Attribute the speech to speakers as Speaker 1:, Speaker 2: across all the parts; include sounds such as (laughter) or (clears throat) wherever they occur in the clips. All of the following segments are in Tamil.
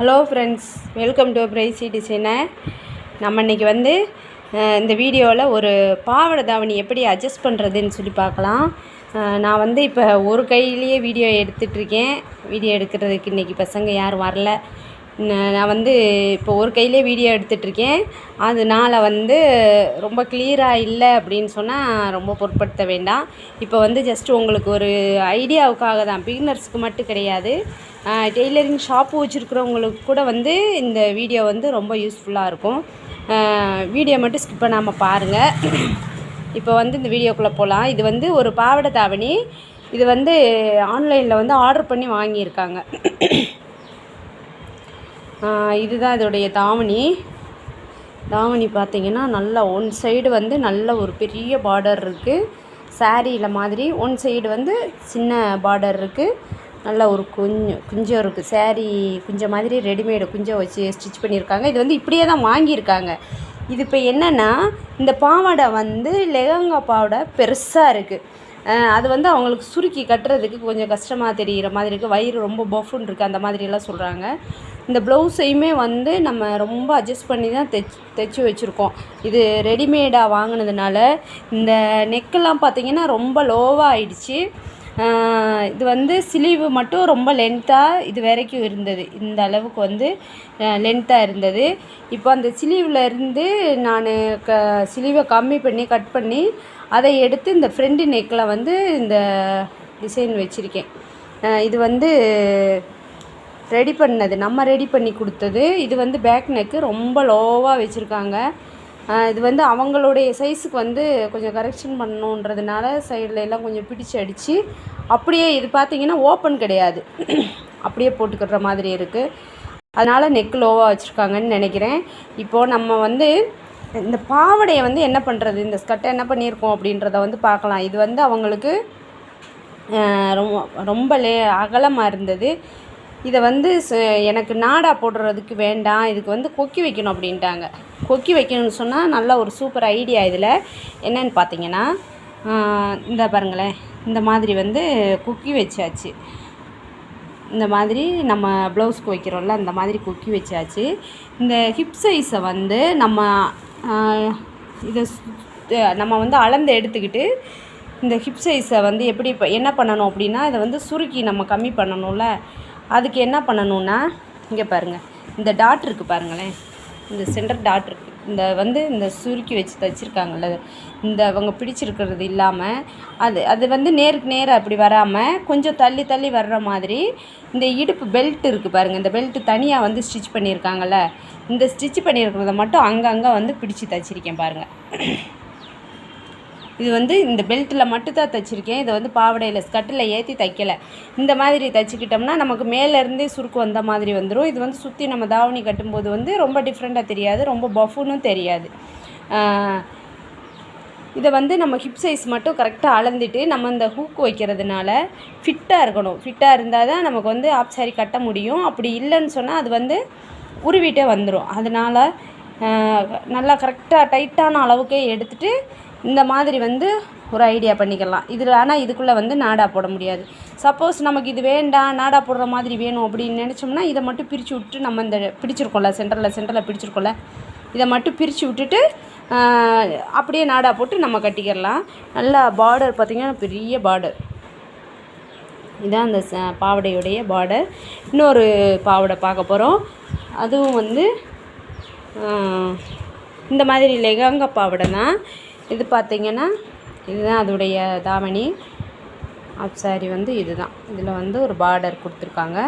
Speaker 1: Hello friends welcome to pricey designer நம்ம இன்றைக்கி வந்து இந்த வீடியோவில் ஒரு பாவாடை தாவணி எப்படி அட்ஜஸ்ட் பண்ணுறதுன்னு சொல்லி பார்க்கலாம். நான் வந்து இப்போ ஒரு கையிலேயே வீடியோ எடுத்துகிட்ருக்கேன் வீடியோ எடுக்கிறதுக்கு இன்றைக்கி பசங்க யாரும் வரல. நான் வந்து இப்போ ஒரு கையிலே வீடியோ எடுத்துகிட்ருக்கேன் அதனால் வந்து ரொம்ப கிளியராக இல்லை அப்படின்னு சொன்னால் ரொம்ப பொருட்படுத்த வேண்டாம். இப்போ வந்து ஜஸ்ட் உங்களுக்கு ஒரு ஐடியாவுக்காக தான். பிகினர்ஸுக்கு மட்டும் கிடையாது. டெய்லரிங் ஷாப்பு வச்சுருக்கிறவங்களுக்கு கூட வந்து இந்த வீடியோ வந்து ரொம்ப யூஸ்ஃபுல்லாக இருக்கும். வீடியோ மட்டும் ஸ்கிப் பண்ணாமல் பாருங்கள் இப்போ வந்து இந்த வீடியோக்குள்ளே போகலாம் இது வந்து ஒரு பாவாடை தாவணி. இது வந்து ஆன்லைனில் வந்து ஆர்டர் பண்ணி வாங்கியிருக்காங்க. இதுதான் இதோடைய தாவணி. தாவணி பார்த்தீங்கன்னா நல்லா ஒன் சைடு வந்து நல்ல ஒரு பெரிய பார்டர் இருக்குது சாரியில் மாதிரி ஒன் சைடு வந்து சின்ன பார்டர் இருக்குது நல்ல ஒரு குஞ்சு குஞ்சம் இருக்குது சேரீ குஞ்சம் மாதிரி ரெடிமேடு குஞ்சம் வச்சு ஸ்டிச் பண்ணியிருக்காங்க. இது வந்து இப்படியே தான் வாங்கியிருக்காங்க. இது இப்போ என்னென்னா இந்த பாவாடை வந்து லெஹங்கா பாவாடை பெருசாக இருக்குது அது வந்து அவங்களுக்கு சுருக்கி கட்டுறதுக்கு கொஞ்சம் கஷ்டமாக தெரிகிற மாதிரி இருக்குது வயிறு ரொம்ப பஃபுன்னு இருக்குது அந்த மாதிரியெல்லாம் சொல்கிறாங்க இந்த ப்ளவுஸையுமே வந்து நம்ம ரொம்ப அட்ஜஸ்ட் பண்ணி தான் தைச் தைச்சி வச்சுருக்கோம். இது ரெடிமேடாக வாங்கினதுனால இந்த நெக்கெல்லாம் பார்த்திங்கன்னா ரொம்ப லோவாக ஆயிடுச்சு. இது வந்து சிலிவு மட்டும் ரொம்ப லென்த்தாக இது வரைக்கும் இருந்தது. இந்த அளவுக்கு வந்து லென்த்தாக இருந்தது. இப்போ அந்த சிலிவில் இருந்து நான் க சிலிவை கம்மி பண்ணி கட் பண்ணி அதை எடுத்து இந்த ஃப்ரெண்டு நெக்கில் வந்து இந்த டிசைன் வச்சுருக்கேன். இது வந்து ரெடி பண்ணது. நம்ம ரெடி பண்ணி கொடுத்தது. இது வந்து பேக் நெக்கு ரொம்ப லோவாக வச்சுருக்காங்க. இது வந்து அவங்களுடைய சைஸுக்கு வந்து கொஞ்சம் கரெக்ஷன் பண்ணணுன்றதுனால சைடில் எல்லாம் கொஞ்சம் பிடிச்சு அடித்து அப்படியே இது பார்த்திங்கன்னா ஓப்பன் கிடையாது. (clears throat) அப்படியே போட்டுக்கிற மாதிரி இருக்குது அதனால் நெக் லோவாக வச்சுருக்காங்கன்னு நினைக்கிறேன். இப்போது நம்ம வந்து இந்த பாவாடையை வந்து என்ன பண்ணுறது இந்த ஸ்கர்ட்டை என்ன பண்ணியிருக்கோம் அப்படின்றத வந்து பார்க்கலாம். இது வந்து அவங்களுக்கு ரொம்ப ரொம்ப லே அகலமாக இருந்தது. இதை வந்து ச- எனக்கு நாடா போடுறதுக்கு வேண்டாம் இதுக்கு வந்து கொக்கி வைக்கணும் அப்படின்ட்டாங்க. கொக்கி வைக்கணும்னு சொன்னால் நல்ல ஒரு சூப்பர் ஐடியா இதில். என்னென்னு பார்த்தீங்கன்னா இந்த பாருங்களேன் இந்த மாதிரி வந்து கொக்கி வச்சாச்சு. இந்த மாதிரி நம்ம ப்ளவுஸ்க்கு வைக்கிறோம்ல அந்த மாதிரி கொக்கி வச்சாச்சு. இந்த ஹிப் சைஸை வந்து நம்ம இதை நம்ம வந்து அளந்து எடுத்துக்கிட்டு இந்த ஹிப் சைஸை வந்து எப்படி இப்போ என்ன பண்ணணும் அப்படின்னா இதை வந்து சுருக்கி நம்ம கம்மி பண்ணணும்ல. அதுக்கு என்ன பண்ணணும்னா இங்கே பாருங்கள் இந்த டாட் இருக்குது பாருங்களேன். இந்த சென்டர் டாட் இருக்குது இந்த வந்து இந்த சுருக்கி வச்சு தைச்சிருக்காங்கல்ல இந்த அவங்க பிடிச்சிருக்கிறது இல்லாமல் அது அது வந்து நேருக்கு நேராக அப்படி வராமல் கொஞ்சம் தள்ளி தள்ளி வர்ற மாதிரி இந்த இடுப்பு பெல்ட் இருக்குது பாருங்கள் இந்த பெல்ட்டு தனியாக வந்து ஸ்டிச் பண்ணியிருக்காங்கல்ல இந்த ஸ்டிச் பண்ணியிருக்கிறத மட்டும் அங்கங்கே வந்து பிடிச்சி தைச்சிருக்கேன் பாருங்கள் இது வந்து இந்த பெல்ட்டில் மட்டும் தான் தைச்சிருக்கேன். இதை வந்து பாவாடையில் ஸ்கட்டில் ஏற்றி தைக்கலை. இந்த மாதிரி தைச்சிக்கிட்டோம்னா நமக்கு மேலேருந்தே சுருக்கு வந்த மாதிரி வந்துடும் இது வந்து சுற்றி நம்ம தாவணி கட்டும்போது வந்து ரொம்ப டிஃப்ரெண்ட்டாக தெரியாது ரொம்ப பஃபுன்னு தெரியாது. இதை வந்து நம்ம ஹிப் சைஸ் மட்டும் கரெக்டாக அளந்துட்டு நம்ம இந்த ஹூக் வைக்கிறதுனால ஃபிட்டாக இருக்கணும். ஃபிட்டாக இருந்தால் தான் நமக்கு வந்து ஆப் சாரி கட்ட முடியும். அப்படி இல்லைன்னு சொன்னால் அது வந்து உருவிட்டே வந்துடும் அதனால் நல்லா கரெக்டாக டைட்டான அளவுக்கே எடுத்துகிட்டு இந்த மாதிரி வந்து ஒரு ஐடியா பண்ணிக்கலாம். இதில் ஆனால் இதுக்குள்ளே வந்து நாடா போட முடியாது. சப்போஸ் நமக்கு இது வேண்டாம் நாடா போடுற மாதிரி வேணும் அப்படின்னு நினச்சோம்னா இதை மட்டும் பிரித்து விட்டு நம்ம இந்த பிடிச்சிருக்கோம்ல சென்டரில் சென்டரில் பிடிச்சிருக்கோம்ல இதை மட்டும் பிரித்து விட்டுட்டு அப்படியே நாடா போட்டு நம்ம கட்டிக்கிடலாம் நல்லா பார்டர் பார்த்திங்கன்னா பெரிய பார்டர் இதான் அந்த ச- பாவாடையுடைய பார்டர் இன்னொரு பாவாடை பார்க்க போகிறோம் அதுவும் வந்து இந்த மாதிரி லெகங்கா பாவடை தான் இது பார்த்திங்கன்னா இதுதான் அதோடைய தாவணி. ஆப் சாரி வந்து இதுதான். இதில் வந்து ஒரு பார்டர் கொடுத்துருக்காங்க.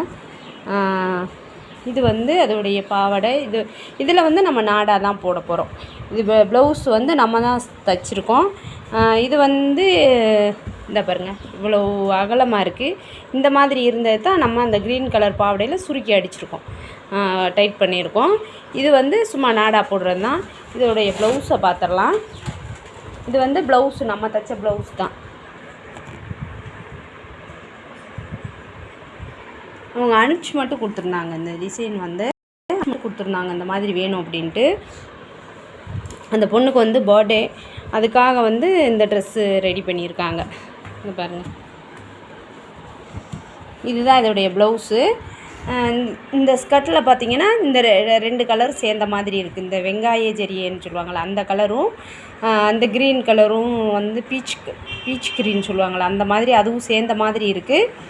Speaker 1: இது வந்து அதோடைய பாவாடை. இது இதில் வந்து நம்ம நாடாக தான் போட போகிறோம் இது ப்ளவுஸ் வந்து நம்ம தான் தைச்சிருக்கோம். இது வந்து இந்த பாருங்கள் இவ்வளோ அகலமாக இருக்குது இந்த மாதிரி இருந்தது தான் நம்ம அந்த க்ரீன் கலர் பாவாடையில் சுருக்கி அடிச்சிருக்கோம். டைட் பண்ணியிருக்கோம். இது வந்து சும்மா நாடாக போடுறது தான் இதோடைய ப்ளவுஸை பார்த்துடலாம் இது வந்து ப்ளவுஸு நம்ம தைச்ச ப்ளவுஸ் தான். அவங்க அனுப்பிச்சு மட்டும் கொடுத்துருந்தாங்க. இந்த டிசைன் வந்து கொடுத்துருந்தாங்க. இந்த மாதிரி வேணும் அப்படின்ட்டு. அந்த பொண்ணுக்கு வந்து பர்த்டே அதுக்காக வந்து இந்த ட்ரெஸ்ஸு ரெடி பண்ணியிருக்காங்க. இங்க பாருங்கள் இதுதான் இதோடைய ப்ளவுஸு இந்த ஸ்கர்ட்டில் பார்த்தீங்கன்னா இந்த ரெ- ரெண்டு கலர் சேர்ந்த மாதிரி இருக்குது இந்த வெங்காய ஜெரியன்னு சொல்லுவாங்கள்ல அந்த கலரும் அந்த க்ரீன் கலரும் வந்து பீச் பீச் க்ரீன் சொல்லுவாங்கள்ல அந்த மாதிரி அதுவும் சேர்ந்த மாதிரி இருக்குது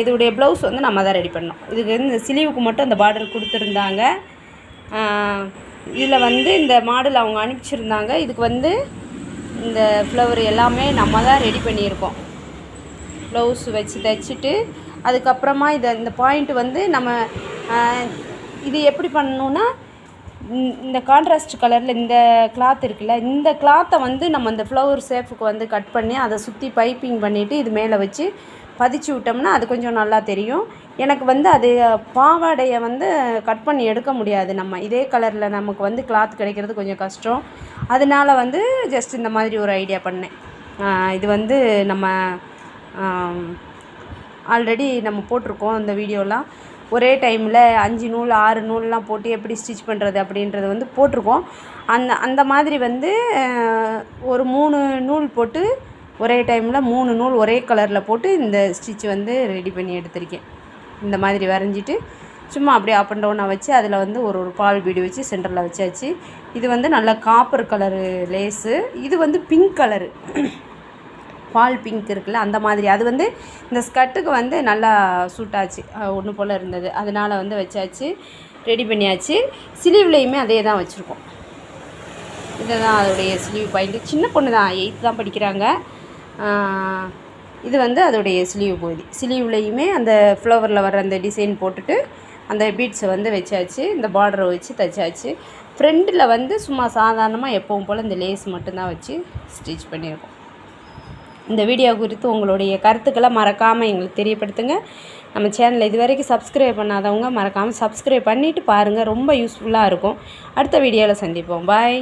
Speaker 1: இதோடைய ப்ளவுஸ் வந்து நம்ம தான் ரெடி பண்ணோம் இதுக்கு வந்து இந்த சிலிவுக்கு மட்டும் அந்த பார்டர் கொடுத்துருந்தாங்க. இதில் வந்து இந்த மாடல் அவங்க அனுப்பிச்சிருந்தாங்க. இதுக்கு வந்து இந்த ஃப்ளவர் எல்லாமே நம்ம தான் ரெடி பண்ணியிருக்கோம். ப்ளவுஸ் வச்சு தைச்சிட்டு அதுக்கப்புறமா இதை இந்த பாயிண்ட் வந்து நம்ம இது எப்படி பண்ணணுன்னா இந்த- இந்த கான்ட்ராஸ்ட் கலரில் இந்த கிளாத் இருக்குல்ல இந்த கிளாத்தை வந்து நம்ம அந்த ஃப்ளவர் ஷேப்புக்கு வந்து கட் பண்ணி அதை சுற்றி பைப்பிங் பண்ணிவிட்டு இது மேலே வச்சு பதிச்சு விட்டோம்னா அது கொஞ்சம் நல்லா தெரியும். எனக்கு வந்து அது பாவாடையை வந்து கட் பண்ணி எடுக்க முடியாது நம்ம. இதே கலரில் நமக்கு வந்து கிளாத் கிடைக்கிறது கொஞ்சம் கஷ்டம். அதனால வந்து ஜஸ்ட் இந்த மாதிரி ஒரு ஐடியா பண்ணேன். இது வந்து நம்ம ஆல்ரெடி நம்ம போட்டிருக்கோம் இந்த வீடியோலாம். ஒரே டைமில் அஞ்சு நூல் ஆறு நூல்லாம் போட்டு எப்படி ஸ்டிச் பண்ணுறது அப்படின்றத வந்து போட்டிருக்கோம். அந்த அந்த மாதிரி வந்து ஒரு மூணு நூல் போட்டு ஒரே டைமில் மூணு நூல் ஒரே கலரில் போட்டு இந்த ஸ்டிச் வந்து ரெடி பண்ணி எடுத்திருக்கேன். இந்த மாதிரி வரைஞ்சிட்டு சும்மா அப்படியே அப் அண்ட் டவுனாக வச்சு அதில் வந்து ஒரு ஒரு பால் பீடி வச்சு சென்டரில் வச்சாச்சு. இது வந்து நல்ல காப்பர் கலரு லேஸு இது வந்து பிங்க் கலரு பால் பிங்க் இருக்குல்ல அந்த மாதிரி. அது வந்து இந்த ஸ்கர்ட்டுக்கு வந்து நல்லா சூட் ஆச்சு ஒன்று போல் இருந்தது. அதனால் வந்து வச்சாச்சு ரெடி பண்ணியாச்சு. சிலீவ்லேயுமே அதே தான் வச்சுருக்கோம். இதுதான் அதோடைய ஸ்லீவ் பாயிண்ட்டு சின்ன பொண்ணு தான் எயித்து தான் படிக்கிறாங்க. இது வந்து அதோடைய ஸ்லீவ் பகுதி. ஸ்லீவ்லேயுமே அந்த ஃப்ளவரில் வர அந்த டிசைன் போட்டுட்டு அந்த பீட்ஸை வந்து வச்சாச்சு. இந்த பார்டரை வச்சு தைச்சாச்சு. ஃப்ரெண்டில் வந்து சும்மா சாதாரணமாக எப்பவும் போல் இந்த லேஸ் மட்டும்தான் வச்சு ஸ்டிச் பண்ணியிருக்கோம். இந்த வீடியோ குறித்து உங்களுடைய கருத்துக்களை மறக்காமல் எங்களுக்கு தெரியப்படுத்துங்க. நம்ம சேனலை இது வரைக்கும் சப்ஸ்கிரைப் பண்ணாதவங்க மறக்காமல் சப்ஸ்கிரைப் பண்ணிவிட்டு பாருங்கள் ரொம்ப யூஸ்ஃபுல்லாக இருக்கும். அடுத்த வீடியோவில் சந்திப்போம். பாய்